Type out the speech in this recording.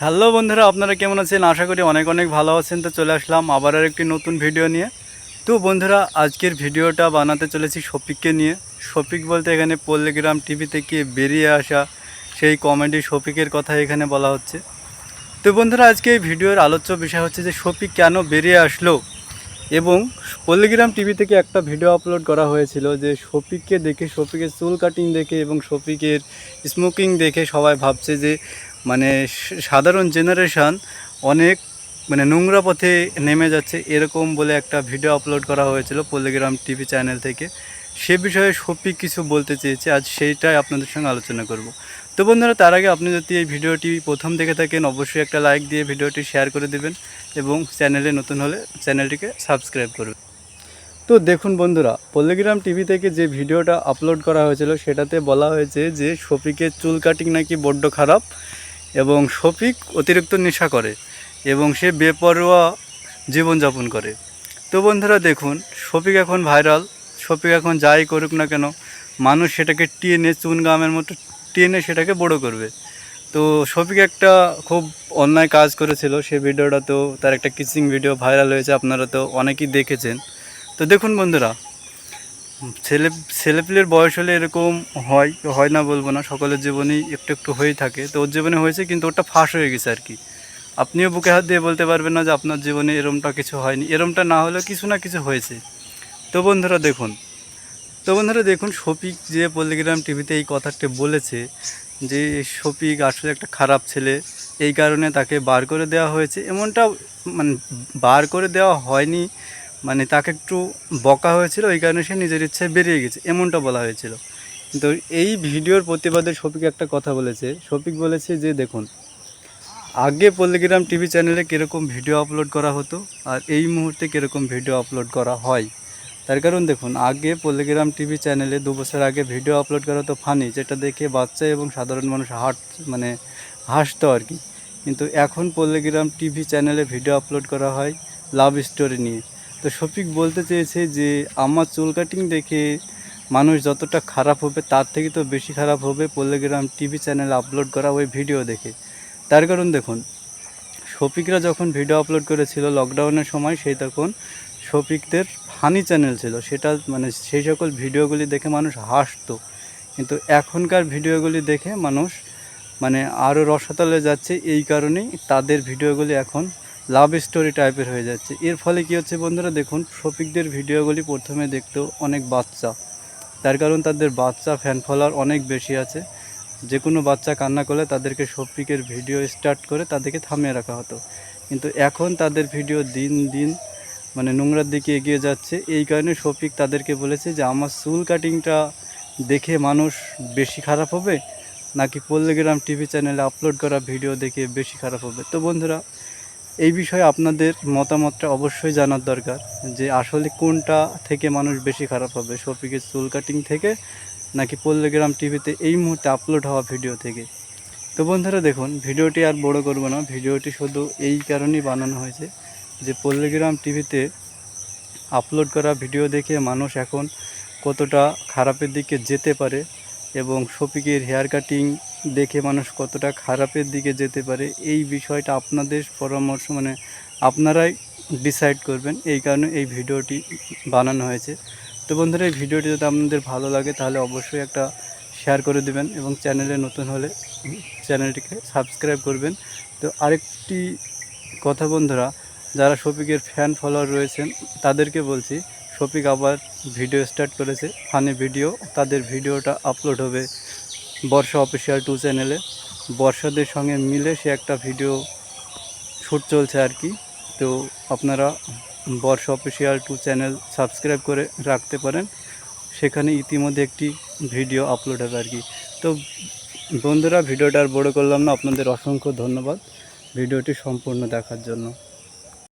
Hello বন্ধুরা, আপনারা কেমন আছেন? আশা করি অনেক অনেক ভালো আছেন। তো চলে আসলাম আবার আর একটি নতুন ভিডিও নিয়ে। তো বন্ধুরা, আজকের ভিডিওটা বানাতে চলেছি শফিককে নিয়ে। শফিক বলতে এখানে পল্লীগ্রাম টিভি থেকে বেরিয়ে আসা সেই কমেডি শফিকের কথা এখানে বলা হচ্ছে। তো বন্ধুরা, আজকে এই ভিডিওর আলোচ্য বিষয় হচ্ছে যে, শফিক কেন বেরিয়ে আসলো? এবং পল্লীগ্রাম টিভি থেকে একটা ভিডিও আপলোড করা হয়েছিল যে, শফিককে দেখে, শফিকের চুল কাটিং দেখে এবং শফিকের স্মোকিং দেখে সবাই ভাবছে যে মানে সাধারণ জেনারেশান অনেক মানে নোংরা পথে নেমে যাচ্ছে, এরকম বলে একটা ভিডিও আপলোড করা হয়েছিল পল্লীগ্রাম টিভি চ্যানেল থেকে। সে বিষয়ে শফিক কিছু বলতে চেয়েছে, আজ সেইটাই আপনাদের সঙ্গে আলোচনা করব। তো বন্ধুরা, তার আগে আপনি যদি এই ভিডিওটি প্রথম দেখে থাকেন, অবশ্যই একটা লাইক দিয়ে ভিডিওটি শেয়ার করে দেবেন এবং চ্যানেলে নতুন হলে চ্যানেলটিকে সাবস্ক্রাইব করবেন তো দেখুন বন্ধুরা পল্লীগ্রাম টিভি থেকে যে ভিডিওটা আপলোড করা হয়েছিল, সেটাতে বলা হয়েছে যে শফিকের চুল কাটিং নাকি বড্ড খারাপ। এবং শফিক অতিরিক্ত নেশা করে এবং সে বেপরোয়া জীবনযাপন করে। তো বন্ধুরা দেখুন, শফিক এখন ভাইরাল, শফিক এখন যাই করুক না কেন, মানুষ সেটাকে টেনে, চুনগামের মতো টেনে সেটাকে বড় করবে। তো শফিক একটা খুব অন্যায় কাজ করেছিল, সে ভিডিওটা তো, তার একটা কিচিং ভিডিও ভাইরাল হয়েছে, আপনারা তো অনেকেই দেখেছেন। তো দেখুন বন্ধুরা ছেলে ছেলেপিলের বয়স হলে এরকম হয় হয় না বলব না, সকলের জীবনেই একটু একটু হয়েই থাকে। তো ওর জীবনে হয়েছে কিন্তু ওটা ফাঁস হয়ে গেছে আর কি। আপনিও বুকে হাত দিয়ে বলতে পারবেন না যে আপনার জীবনে এরমটা কিছু হয়নি। এরমটা না হলেও কিছু না কিছু হয়েছে। তো বন্ধুরা দেখুন, তো বন্ধুরা দেখুন, শফিক যে পল্লীগ্রাম টিভিতে এই কথাটি বলেছে যে শফিক আসলে একটা খারাপ ছেলে, এই কারণে তাকে বার করে দেওয়া হয়েছে। এমনটা মানে বার করে দেওয়া হয়নি মানে তাকে একটু বকা হয়েছিল ওই কারণে সে নিজের ইচ্ছায় বেরিয়ে গেছে, এমনটা বলা হয়েছিল। কিন্তু এই ভিডিওর প্রতিবাদে শফিক একটা কথা বলেছে। শফিক বলেছে যে, দেখুন, আগে পল্লীগ্রাম টিভি চ্যানেলে কীরকম ভিডিও আপলোড করা হতো আর এই মুহূর্তে কীরকম ভিডিও আপলোড করা হয়? তার কারণ দেখুন, আগে পল্লীগ্রাম টিভি চ্যানেলে দু বছর আগে ভিডিও আপলোড করা হতো ফানি, যেটা দেখে বাচ্চা এবং সাধারণ মানুষ হাট মানে হাসতো আর কি। কিন্তু এখন পল্লীগ্রাম টিভি চ্যানেলে ভিডিও আপলোড করা হয় লাভ স্টোরি নিয়ে। তো শফিক বলতে চেয়েছে যে, আমার চুল কাটিং দেখে মানুষ যতটা খারাপ হবে, তার থেকে তো বেশি খারাপ হবে। পল্লীগ্রাম টিভি চ্যানেল আপলোড করা ওই ভিডিও দেখে। তার কারণ দেখুন, শফিকরা যখন ভিডিও আপলোড করেছিল লকডাউনের সময়, সেই তখন শফিকদের ফানি চ্যানেল ছিল। সেটা মানে সেই সকল ভিডিওগুলি দেখে মানুষ হাসতো। কিন্তু এখনকার ভিডিওগুলি দেখে মানুষ মানে আরও রসাতলে যাচ্ছে। এই কারণেই তাদের ভিডিওগুলি এখন লাভ স্টোরি টাইপের হয়ে যাচ্ছে। এর ফলে কী হচ্ছে বন্ধুরা, দেখুন, শফিকদের ভিডিওগুলি প্রথমে দেখতো অনেক বাচ্চা। তার কারণ তাদের বাচ্চা ফ্যান ফলোয়ার অনেক বেশি আছে। যে কোনো বাচ্চা কান্না করলে তাদেরকে শফিকের ভিডিও স্টার্ট করে তাদেরকে থামিয়ে রাখা হতো। কিন্তু এখন তাদের ভিডিও দিন দিন মানে নোংরার দিকে এগিয়ে যাচ্ছে। এই কারণে শফিক তাদেরকে বলেছে যে, আমার চুল কাটিংটা দেখে মানুষ বেশি খারাপ হবে? নাকি পল্লীগ্রাম টিভি চ্যানেলে আপলোড করা ভিডিও দেখে বেশি খারাপ হবে? তো বন্ধুরা এই বিষয়ে আপনাদের মতামতটা অবশ্যই জানার দরকার যে আসলে কোনটা থেকে মানুষ বেশি খারাপ হবে, শফিকের চুল কাটিং থেকে নাকি পল্লীগ্রাম টিভিতে এই মুহূর্তে আপলোড হওয়া ভিডিও থেকে? তো বন্ধুরা দেখুন ভিডিওটি আর বড় করব না ভিডিওটি শুধু এই কারণেই বানানো হয়েছে যে পল্লীগ্রাম টিভিতে আপলোড করা ভিডিও দেখে মানুষ এখন কতটা খারাপের দিকে যেতে পারে এবং শফিকের হেয়ার কাটিং দেখে মানুষ কতটা খারাপের দিকে যেতে পারে, এই বিষয়টা আপনাদের পরামর্শ মানে আপনারাই ডিসাইড করবেন। এই কারণে এই ভিডিওটি বানানো হয়েছে। তো বন্ধুরা, এই ভিডিওটি যদি আপনাদের ভালো লাগে, তাহলে অবশ্যই একটা শেয়ার করে দেবেন এবং চ্যানেলে নতুন হলে চ্যানেলটিকে সাবস্ক্রাইব করবেন। তো আরেকটি কথা বন্ধুরা, যারা শফিকের ফ্যান ফলোয়ার রয়েছেন, তাদেরকে বলছি শফিক আবার ভিডিও স্টার্ট করেছে, ফানি ভিডিও। তাদের ভিডিওটা আপলোড হবে বর্ষা অফিসিয়াল টু চ্যানেলে। বর্ষাদের সঙ্গে মিলে সে একটা ভিডিও শ্যুট চলছে আর কি। তো আপনারা Barsha official two channel subscribe করে রাখতে পারেন। সেখানে ইতিমধ্যে একটি ভিডিও আপলোড হবে আর কি। তো বন্ধুরা, ভিডিওটা আর বড় করলাম না। আপনাদের অসংখ্য ধন্যবাদ ভিডিওটি সম্পূর্ণ দেখার জন্য।